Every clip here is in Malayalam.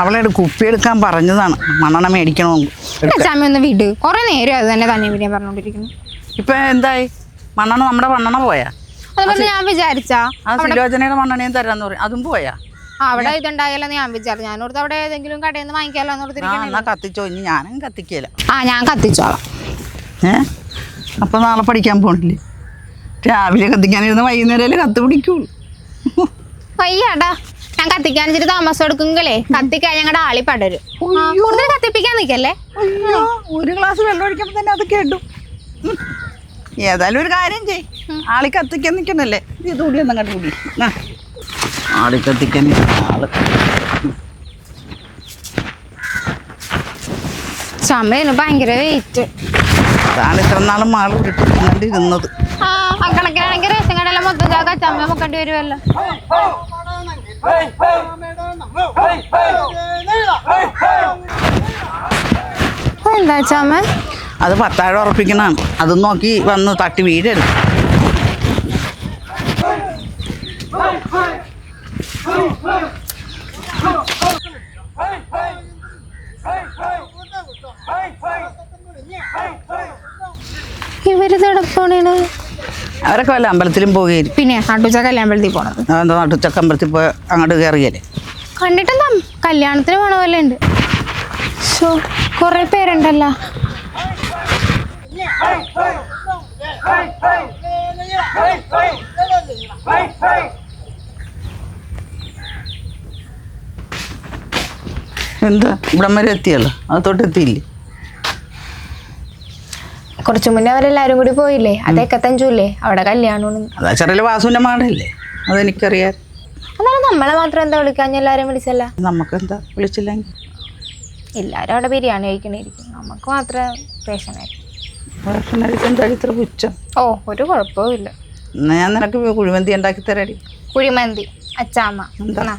അവളെ കുപ്പി എടുക്കാൻ പറഞ്ഞതാണ്. മണ്ണെണ്ണ മേടിക്കണമെന്ന് അച്ചാമ്മ ഒന്ന് വിട്. കുറെ നേരം അത് തന്നെ തന്നെ വിടിയാൻ പറഞ്ഞോണ്ടിരിക്കുന്നു. ഇപ്പൊ എന്തായി? മണ്ണെണ്ണ നമ്മുടെ മണ്ണെണ്ണ പോയാ? അതുപോലെ ഞാൻ വിചാരിച്ചാ സിലോചനയുടെ മണ്ണെണ്ണയും തരാന്ന് പറയും. അതും പോയാ? അവിടെ ഇതുണ്ടായാലോ ഞാൻ വിചാരിച്ചു. ഞാൻ ഓർത്ത് അവിടെ ഏതെങ്കിലും കടയിൽ നിന്ന് വാങ്ങിക്കാലോ എന്ന് ആ കത്തിച്ചോ. ഇനി ഞാനും കത്തിക്കല. ആ ഞാൻ കത്തിച്ചോളാം. ഏ? അപ്പൊ നാളെ പഠിക്കാൻ പോണില്ലേ? രാവിലെ കത്തിക്കാനിരുന്ന് വൈകുന്നേരം കത്ത് പിടിക്കുള്ളൂ? വയ്യാടാ. ഞാൻ കത്തിക്കാൻ ഇച്ചിരി താമസം എടുക്കുമെങ്കിലേ കത്തിക്കാൻ ഞങ്ങളുടെ ആളി പടരും. കൂടുതൽ കത്തിപ്പിക്കാൻ നിൽക്കല്ലേ അയ്യോ ഒരു ഗ്ലാസ് വെള്ളം ഒഴിക്കുമ്പോ തന്നെ അത് കേട്ടു. ഏതായാലും ഒരു കാര്യം ചെയ് ആളി കത്തിക്കാൻ നിൽക്കണല്ലേ ഇത് കൂടി ഒന്നും കണ്ടു കൂടി. ആളി കത്തിക്കാൻ ആൾ ഭയങ്കര വെയിറ്റ് അതാണ് ഇത്ര നാളും മാൾ ഉരുട്ടിരുന്നത് ഇരുന്നത് ആ കണക്കിനാണെങ്കിൽ റേഷൻ കടയിലെ മൊത്തം ചാക്കാൻ ചമ്മ മുക്കേണ്ടി വരുമല്ലോ എന്താ ചമ്മ അത് പത്താഴം ഉറപ്പിക്കണാണ് അത് നോക്കി വന്ന് തട്ടി വീഴരുത്. ഇവർ പോണേണ്? അവരൊക്കെ വല്ല അമ്പലത്തിലും പോകുകയും പിന്നെ നാട്ടുച്ചക്കല്ലേ അമ്പലത്തിൽ പോണത്. എന്താ നട്ടുച്ചക്ക അമ്പലത്തിൽ പോയി അങ്ങോട്ട് കയറിയല്ലേ? കണ്ടിട്ടെന്താ? കല്യാണത്തിന് പോണ പോലെ ഉണ്ട്. ഷോ കൊറേ പേരുണ്ടല്ലോ. എന്താ? ഇവിടം വരെ എത്തിയല്ലോ. അത് തൊട്ട് എത്തിയില്ലേ കുറച്ചു മുന്നേ അവരെല്ലാരും കൂടി പോയില്ലേ? അതൊക്കെ തഞ്ചൂല്ലേ അവിടെ കല്യാണം അതാ ചെറിയ വാസുവിന്റെ മാടല്ലേ? അതെനിക്കറിയാം. അതാണ് നമ്മളെ മാത്രം എന്താ വിളിക്കാഞ്ഞ എല്ലാരും വിളിച്ചല്ല? നമുക്കെന്താ? വിളിച്ചില്ലെങ്കിൽ? എല്ലാരും അവിടെ ബിരിയാണി കഴിക്കണേരിക്കും. നമുക്ക് മാത്രം എന്താ ഇത്ര പുച്ഛം? ഓ ഒരു കുഴപ്പവും ഇല്ല. ഞാൻ നിനക്ക് കുഴിമന്തി ഉണ്ടാക്കി തരാടി. കുഴിമന്തി അച്ചാമ്മ. എന്നാ,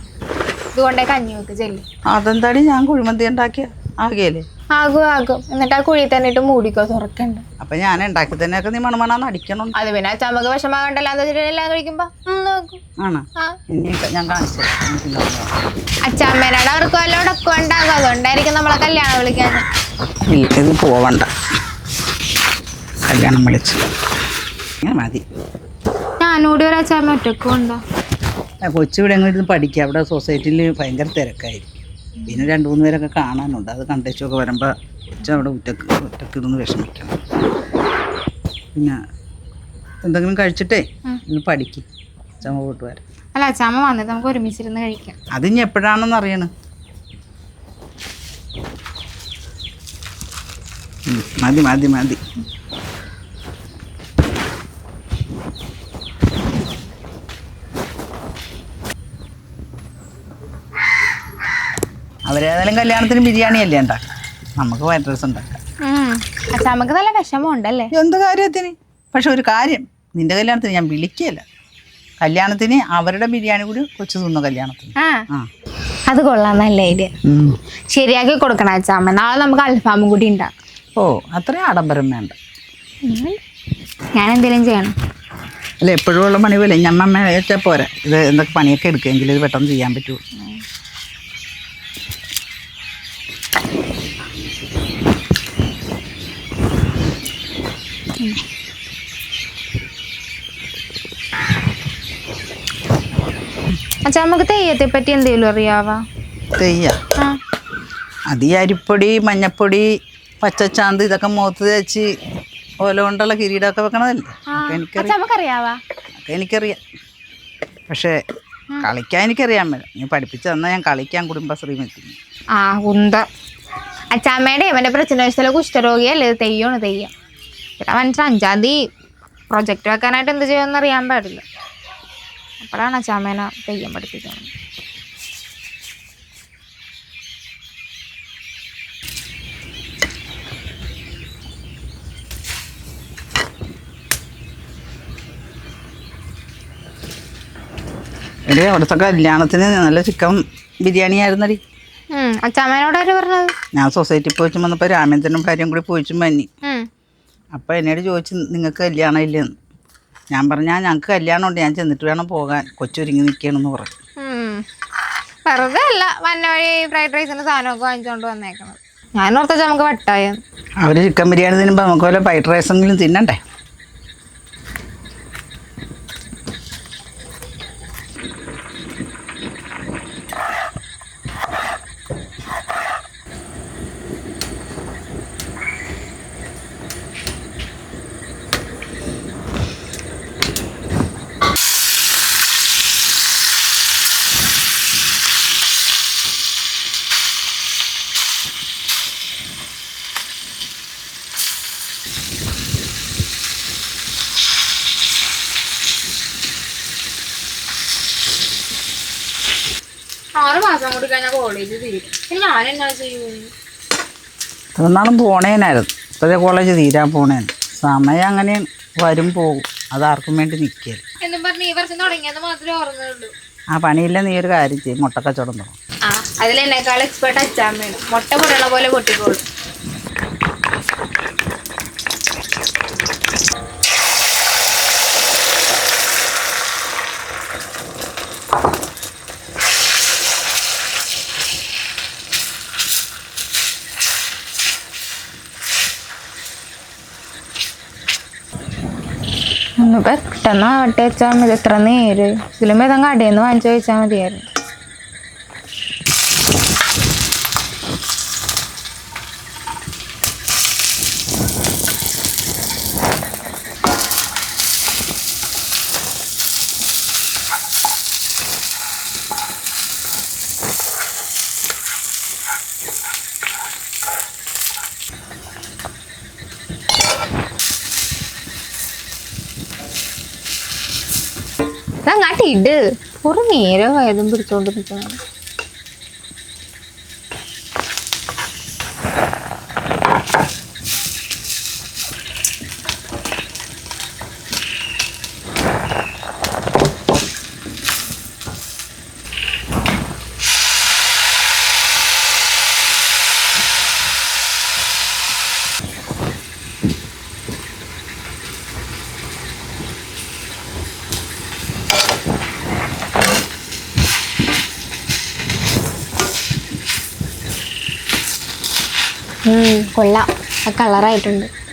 ഇതുകൊണ്ടേ കഞ്ഞി വെക്ക് ചെല്ലി. അതെന്താടി ഞാൻ കുഴിമന്തി ഉണ്ടാക്കിയ? ആകെയല്ലേ ആകും ആകും. എന്നിട്ട് ആ കുഴി തന്നെ ഇട്ട് മൂടിക്കോ തുറക്കണ്ട. അപ്പൊ ഞാൻ ഉണ്ടാക്കി തന്നെ നീ മണമണാന്ന് അടിക്കണം അത് പിന്നെ ചമക വിഷമാകണ്ടല്ലോ എന്താ വെച്ചിട്ട് എല്ലാം കഴിക്കുമ്പോ. ഉം, നോക്കും. ആണ്? ആ. ഇനി ഞാൻ കാണിച്ചു തരാം. എനിക്ക് അവർക്ക് വല്ല ഉണ്ടാകും. അതുകൊണ്ടായിരിക്കും നമ്മളെ കല്യാണം വിളിക്കാൻ. ഇല്ല ഇത് പോവണ്ട. കല്യാണം വിളിച്ചു. ഇങ്ങനെ മതി. ഞാനൂടി ഒരു അച്ചാമ്മ ഒറ്റക്കും ഉണ്ടോ? ആ കൊച്ചു ഇവിടെ അങ്ങോട്ട് ഇരുന്ന് പഠിക്കുക അവിടെ സൊസൈറ്റിയിൽ ഭയങ്കര തിരക്കായിരിക്കും. പിന്നെ രണ്ട് മൂന്ന് പേരൊക്കെ കാണാനുണ്ട്. അത് കണ്ടേച്ചൊക്കെ വരുമ്പോൾ ഉച്ച അവിടെ ഉറ്റക്ക് ഉറ്റക്ക് ഇരുന്ന് വിഷമിക്കണം. പിന്നെ എന്തെങ്കിലും കഴിച്ചിട്ടേ ഇന്ന് പഠിക്കും. ചമ്മ പോയിട്ട് വരാം. അല്ല ചമ്മ വന്നിട്ട് നമുക്ക് ഒരുമിച്ചിരുന്ന് കഴിക്കാം. അതിനി എപ്പോഴാണെന്ന് അറിയണം. മതി മതി മതി. അവരേതായാലും കല്യാണത്തിന് ബിരിയാണി അല്ലേ ഉണ്ടാക്കാം നമുക്ക് വൈറ്റ് റൈസ് ഉണ്ടാക്കാം. നമുക്ക് നല്ല വിഷമമുണ്ടല്ലേ എന്ത് കാര്യത്തിന്? പക്ഷെ ഒരു കാര്യം. നിന്റെ കല്യാണത്തിന് ഞാൻ വിളിക്കുകയല്ല. കല്യാണത്തിന് അവരുടെ ബിരിയാണി കൂടി കൊച്ചു തിന്നു കല്യാണത്തിന്. ആ. ആ. അത് കൊള്ളാം നല്ല ഐഡിയ ശരിയാക്കി കൊടുക്കണം അച്ഛാമ്മ. നാളെ നമുക്ക് അൽഫാമും കൂടി ഉണ്ടാക്കാം. ഓ അത്രയും ആഡംബരം വേണ്ട. ഞാൻ എന്തെങ്കിലും ചെയ്യണം. അല്ല എപ്പോഴും ഉള്ള പണി പോലെ ഞമ്മ വെച്ചാൽ പോരാ. ഇത് എന്തൊക്കെ പണിയൊക്കെ എടുക്കുമെങ്കിൽ ഇത് പെട്ടെന്ന് ചെയ്യാൻ പറ്റുള്ളൂ നമുക്ക് തെയ്യത്തെ പറ്റി എന്തെങ്കിലും അറിയാവാ? തെയ്യ? അത് ഈ അരിപ്പൊടി മഞ്ഞപ്പൊടി പച്ചച്ചാന്ത് ഇതൊക്കെ മുഖത്ത് തേച്ച് ഓല കൊണ്ടുള്ള കിരീടമൊക്കെ വെക്കണതല്ലേ? എനിക്കറിയാം എനിക്കറിയാം. പക്ഷേ കളിക്കാൻ എനിക്കറിയാൻ മേഡം നീ പഠിപ്പിച്ചു തന്നാൽ ഞാൻ കളിക്കാൻ കുടുംബശ്രീ എത്തി ആ കുന്ത അച്ചാമ്മയുടെ ഇവന്റെ പ്രശ്നം വെച്ചാൽ കുഷ്ഠരോഗിയല്ലേ? തെയ്യാണ് തെയ്യമാണ് തെയ്യം. പിന്നെ മനസ്സിൽ അഞ്ചാം തീയതി പ്രൊജക്റ്റ് വെക്കാനായിട്ട് എന്ത് ചെയ്യുമെന്ന് അറിയാൻ പാടില്ല. അപ്പോഴാണ് അച്ചാമ്മേനെ തെയ്യം പഠിപ്പിക്കുന്നത്. എടേ അവിടുത്തെ കല്യാണത്തിന് നല്ല ചിക്കൻ ബിരിയാണി ആയിരുന്നടി. അച്ചാമ്മേനോടാര് പറഞ്ഞത്? ഞാൻ സൊസൈറ്റി പോയിച്ചും വന്നപ്പോ രാമേന്ദ്രനും ഭാര്യയും കൂടി പോയിച്ചും മഞ്ഞി. അപ്പോൾ എന്നോട് ചോദിച്ചു നിങ്ങൾക്ക് കല്യാണം ഇല്ലെന്ന് ഞാൻ പറഞ്ഞാൽ ഞങ്ങൾക്ക് കല്യാണം ഉണ്ട് ഞാൻ ചെന്നിട്ട് വേണം പോകാൻ. കൊച്ചൊരുങ്ങി നിൽക്കണമെന്ന് പറഞ്ഞു. വെറുതെ അല്ല വന്ന വഴി ഫ്രൈഡ് റൈസിന്റെ സാധനമൊക്കെ വാങ്ങിച്ചുകൊണ്ട് വന്നേക്കണത്. ഞാൻ ഓർത്തച്ച നമുക്ക് വട്ടായ അവർ ചിക്കൻ ബിരിയാണി തിന്നുമ്പോൾ നമുക്ക് വല്ല ഫ്രൈഡ് റൈസെങ്കിലും തിന്നണ്ടേ? ആറ് മാസം കൂടി കഴിഞ്ഞാൽ കോളേജ് തീരും. പിന്നെ ഞാൻ എന്നാ ചെയ്യും? എന്നാളും പോണേനായിരുന്നു. ഇപ്പോഴത്തെ കോളേജ് തീരാൻ പോണേന്. സമയം അങ്ങനെ വരും പോകും. അതാർക്കും വേണ്ടി നിൽക്കരുത് എന്നും പറഞ്ഞ് ഈ വർഷം തുടങ്ങിയത് മാത്രമേ ഓർമ്മയുള്ളൂ. ആ പണിയില്ല നീ ഒരു കാര്യം ചെയ്യും. മുട്ടക്കച്ചവടം തുടങ്ങും. ആ അതിൽ എന്നെക്കാൾ എക്സ്പേർട്ട് അച്ചാമ്മയാണ്. മുട്ട പൊടണ പോലെ പൊട്ടിക്കോളും. പെട്ടെന്ന് ആവട്ടെ വെച്ചാൽ മതി എത്ര നേര്? ഇതിലും ഏതെങ്കിലും കടയിൽ നിന്ന് വാങ്ങിച്ചു വെച്ചാൽ മതിയായിരുന്നു. അങ്ങാട്ട് ഇട് കുറെ നേരം വയതും പിടിച്ചോണ്ട് കൊള്ളാം. ആ കളറായിട്ടുണ്ട്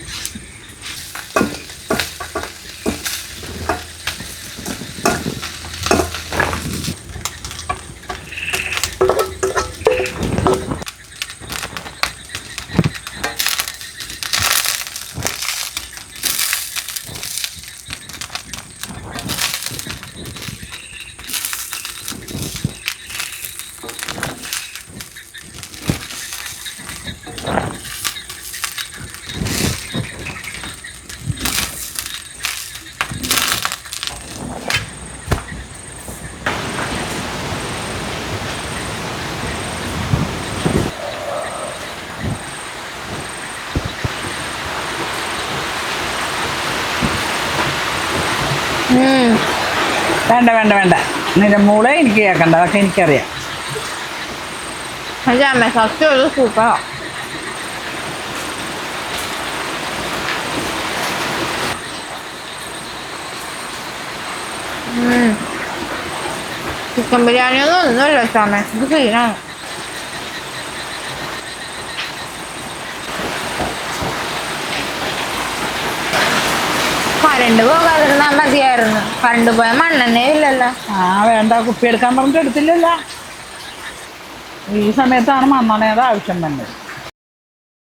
വേണ്ട വേണ്ട വേണ്ട. നിന്റെ മൂളെ എനിക്ക് കേൾക്കണ്ട അതൊക്കെ എനിക്കറിയാം. അമ്മ സത്യം ഒരു സൂപ്പറാ. ചിക്കൻ ബിരിയാണി ഒന്നും ഒന്നുമില്ല ചാമ ഇത് ക്ലീനാണ്. കരണ്ട് പോകാതിരുന്നാൽ മതിയായിരുന്നു. കറണ്ട് പോയ മണ്ണെണ്ണേ ഇല്ലല്ലോ. ആ വേണ്ട കുപ്പി എടുക്കാൻ പറഞ്ഞിട്ട് എടുത്തില്ലല്ലോ. ഈ സമയത്താണ് മണ്ണെണ്ണയുടെ ആവശ്യം വന്നത്.